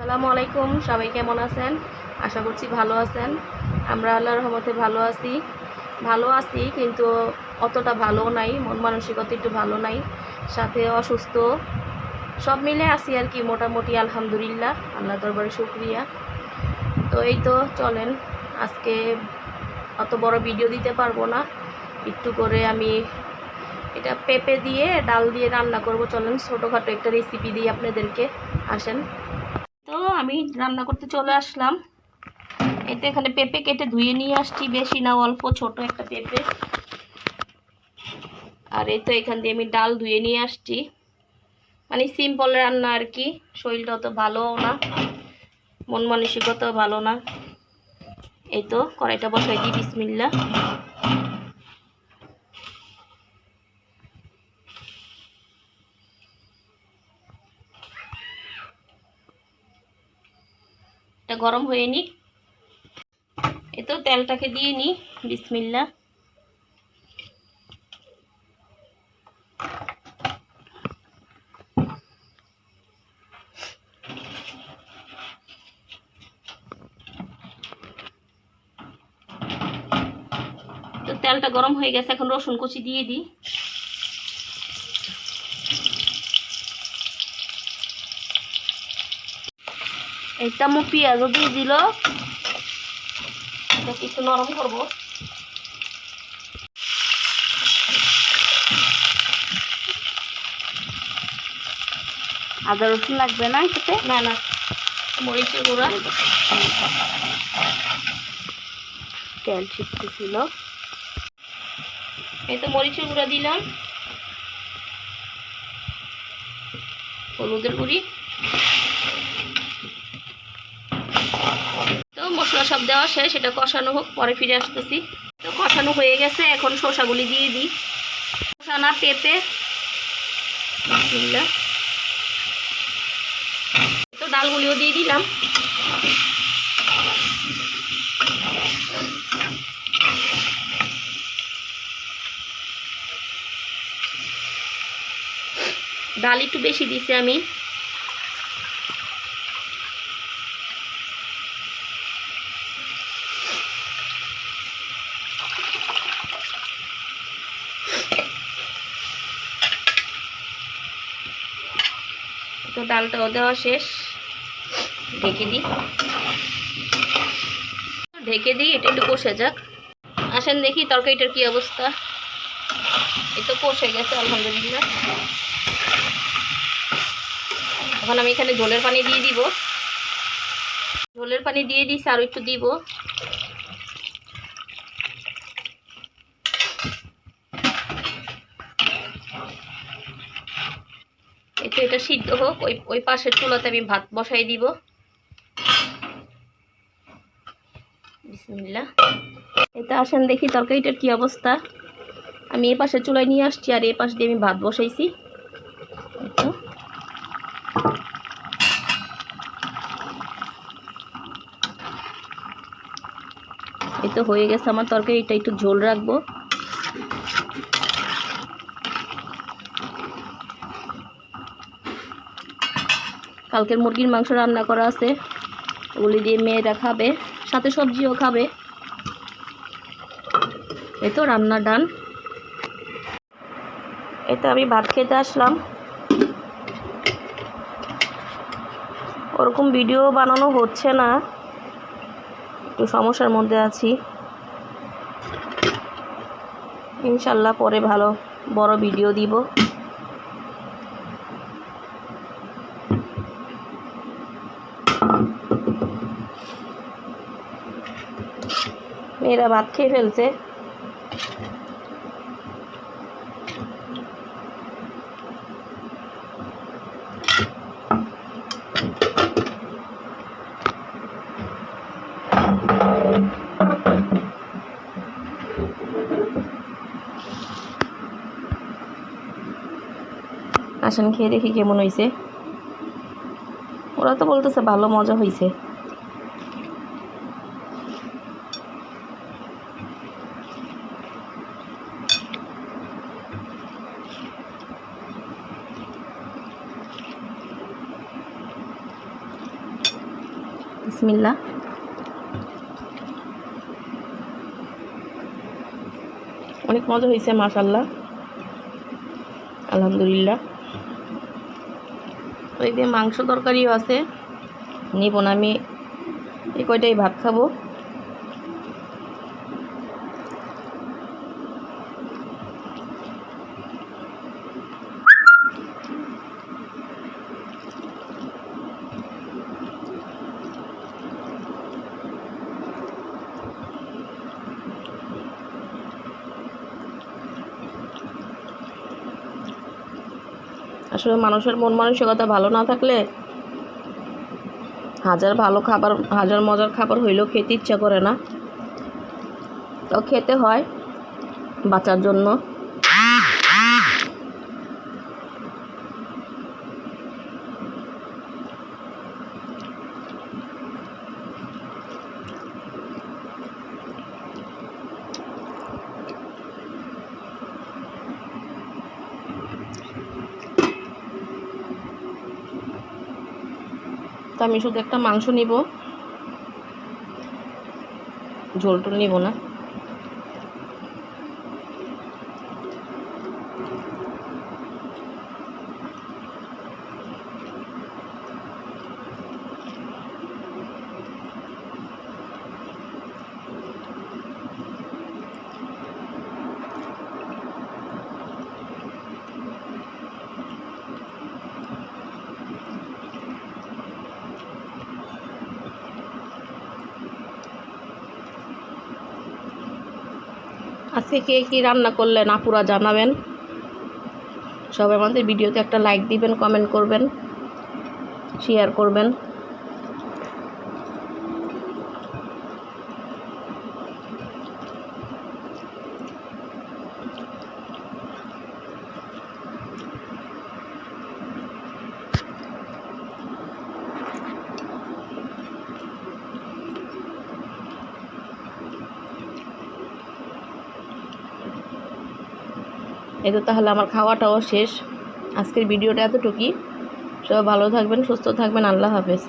আসসালামু আলাইকুম, সবাই কেমন আছেন? আশা করছি ভালো আছেন। আমরা আল্লাহর রহমতে ভালো আছি। ভালো আছি, কিন্তু অতটা ভালো নাই, মন মানসিকতা একটু ভালো নাই, সাথে অসুস্থ। সব মিলে আছি আর কি, মোটামুটি আলহামদুলিল্লাহ আল্লাহ দরবারে শুক্রিয়া। তো এই তো চলেন, আজকে অত বড় ভিডিও দিতে পারব না। একটু করে আমি এটা পেঁপে দিয়ে, ডাল দিয়ে রান্না করব। চলেন, ছোটোখাটো একটা রেসিপি দিয়ে আপনাদেরকে, আসেন। আমি রান্না করতে চলে আসলাম। এই তো এখানে পেঁপে কেটে ধুয়ে নিয়ে আসছি, বেশি না, অল্প, ছোট একটা পেঁপে। আর এই তো এখান দিয়ে আমি ডাল ধুয়ে নিয়ে আসছি। মানে সিম্পল রান্না আর কি, শরীরটা অত ভালোও না, মন মানসিকতাও ভালো না। এই তো কড়াইটা বসাই দিই বিসমিল্লা এটা গরম হয়ে নি এ তো তেলটাকে দিয়ে নিই। বিসমিল্লা তেলটা গরম হয়ে গেছে, এখন রসুন কুচি দিয়ে দিই। এটা মো পেঁয়াজও দিয়ে দিল। এটা কিছু নরম করব? আদা রসুন লাগবে না খেতে না না। মরিচের গুঁড়া। তেল ছিটতেছিল এই তো মরিচের গুঁড়া দিলাম। হলুদের গুঁড়ি তো মশলা সব দেওয়া শেষ সেটা কষানো হোক, পরে ফিরে আসতেছি। তো কষানো হয়ে গেছে, এখন শসাগুলি দিয়ে দিই। শসা না পেঁপে। তো ডালগুলিও দিয়ে দিলাম। ডাল একটু বেশি দিছি আমি। তো ডালটাও দেওয়া শেষ। ঢেকে দিই। ঢেকে দিই, এটা একটু কষে যাক। আসেন দেখি তরকারিটার কি অবস্থা। এই তো কষে গেছে, আলহামদুলিল্লাহ। এখন আমি এখানে ঝোলের পানি দিয়ে দিব। ঝোলের পানি দিয়ে দিছি আরও একটু দিব। একটু এটা সিদ্ধ হোক, ওই ওই পাশের চুলাতে আমি ভাত বসাই দিব। এটা আসেন দেখি তরকারিটার কি অবস্থা। আমি এ পাশে চুলায় নিয়ে আসছি আর এ পাশ দিয়ে আমি ভাত বসাইছি। এই তো হয়ে গেছে, আমার তরকারিটা একটু ঝোল রাখব। কালকের মুরগির মাংস রান্না করা আছে। ওগুলি দিয়ে মেয়েরা খাবে, সাথে সবজিও খাবে। এই তো রান্না ডান। এই তো আমি ভাত খেতে আসলাম। ওরকম ভিডিও বানানো হচ্ছে না। একটু সমস্যার মধ্যে আছি। ইনশাল্লাহ পরে ভালো বড় ভিডিও দিব। মেয়েরা ভাত খেয়ে ফেলছে। আসেন, খেয়ে দেখি কেমন হয়েছে ওরা তো বলতেছে ভালো মজা হয়েছে বিসমিল্লা অনেক মজা হয়েছে মাশাল্লাহ আলহামদুলিল্লাহ। ওই দিয়ে মাংস তরকারিও আছে। নিব না আমি। এই কয়টাই ভাত খাব? আসলে মানুষের মন মানসিকতা ভালো না থাকলে হাজার ভালো খাবার, হাজার মজার খাবার হইলেও খেতে ইচ্ছা করে না। তো খেতে হয় বাঁচার জন্য। তো আমি শুধু একটা মাংস নিব। ঝোল টোল নিব না। আজকে কে কী রান্না করলেন আপুরা জানাবেন। সবাই আমাদের ভিডিওতে একটা লাইক দিবেন কমেন্ট করবেন শেয়ার করবেন। এই তো তাহলে আমার খাওয়াটাও শেষ। আজকের ভিডিওটা এতটুকুই। সবাই ভালো থাকবেন, সুস্থ থাকবেন, আল্লাহ হাফেজ।